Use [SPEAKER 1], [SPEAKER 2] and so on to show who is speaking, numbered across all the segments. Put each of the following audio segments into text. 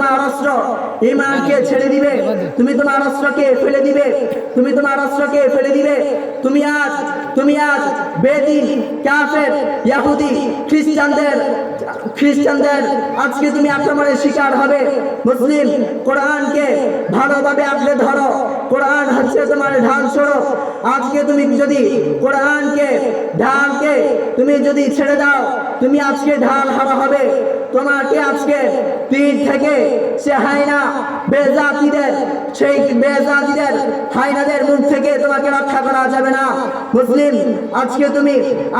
[SPEAKER 1] তোমার অস্ত্র। ইমানকে ছেড়ে দিবে। তুমি তোমার অস্ত্রকে ফেলে দিবে। তুমি তোমার অস্ত্রকে ফেলে দিবে। তুমি আজ তুমি আজ বেদিন, কাফের, ইয়াহুদি, খ্রিস্টানদের খ্রিস্টানদের আজকে তুমি আক্রমণের শিকার হবে। মুসলিম, কোরআনকে ভালোভাবে আঁকড়ে ধরো। কোরআন হচ্ছে তোমার ঢাল স্বরূপ। আজকে তুমি যদি কোরআনকে, ঢালকে তুমি যদি ছেড়ে দাও, তুমি আজকে ঢাল হারা হবে। তোমাকে আজকে পীর থেকে সে হাইনা বেজাতিদের সেই বেজাতিদের হাইনাদের মুখ থেকে তোমাকে রক্ষা করা যাবে না। মুসলিম, আজকে তুমি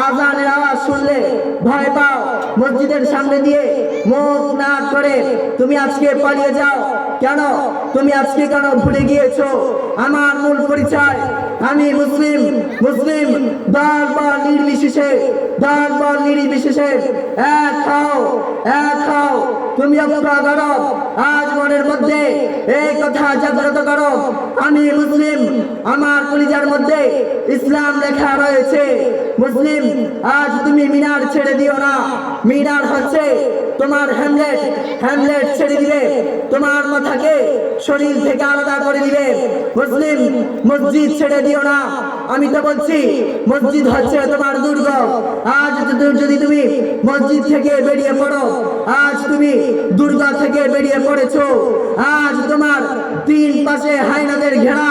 [SPEAKER 1] আজানের আওয়াজ শুনলে ভয় পাও। মসজিদের সামনে দিয়ে মুখ না করে তুমি আজকে পালিয়ে যাও। কেন? তুমি আজকে কেন ভুলে গিয়েছো? আমার মূল পরিচয়, আমি মুসলিম। মুসলিম দল বল নির্বিশেষে দল বল নির্বিশেষে এক হও এক হও। তুমি অপ্রা করো আজ মনের মধ্যে এই কথা জাগ্রত করো। আমি মুসলিম, আমার কলিজার মধ্যে ইসলাম লেখা রয়েছে। মুসলিম, আজ তুমি মিনার ছেড়ে দিও না। মিনার হচ্ছে তোমার হ্যামলেট। হ্যামলেট ছেড়ে দিবে তোমার মাথাকে শরীর থেকে আলাদা করে দিবে। মুসলিম, মসজিদ ছেড়ে দিও না। আমি তো বলছি, মসজিদ হচ্ছে তোমার দুর্গ। আজ যদি- তুমি মসজিদ থেকে বেরিয়ে পড়ো, আজ তুমি দুর্গা থেকে বেরিয়ে পড়েছো। আজ পাশে হাইনাদের ঘেরা।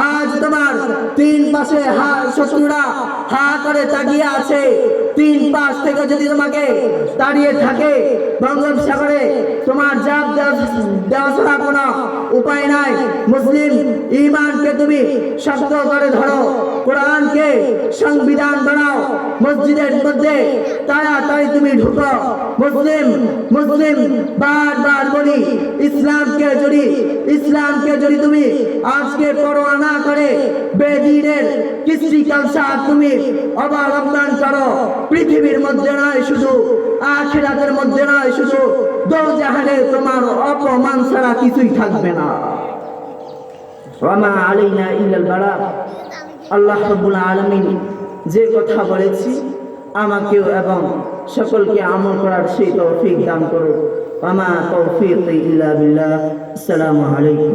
[SPEAKER 1] আজ তোমার তিন পাশে শত্রুরা হা করে তাকিয়ে আছে। তিন পাশ থেকে যদি তোমাকে দাঁড়িয়ে থাকে বঙ্গোপসাগরে তোমার জাপ দেওয়া- কোনো উপায় নাই। মুসলিম ইমানকে তুমি শক্ত করে ধরো। কোরআনকে সংবিধান বানাও, মসজিদের মধ্যে। তাড়াতাড়ি তুমি ঢুকো। মুসলিম মুসলিম বারবার বলি, ইসলামকে যদি ইসলামকে যদি তুমি আজকে পরোয়া না করে, বেদিনের কৃষ্টি কালচার তুমি অবলম্বন করো। পৃথিবীর মধ্যে নয় শুধু, আখিরাতের মধ্যে নয় শুধু দোজাহানে তোমার অপমান ছাড়া কিছুই থাকবে না। ওয়ামা আলাইনা ইল্লাল বালাগ আল্লাহ রবুল আলমিন যে কথা বলেছি, আমাকেও এবং সকলকে আমল করার সেই তৌফিক দান করো আমা তৌফিক ইল্লা আলাইকুম।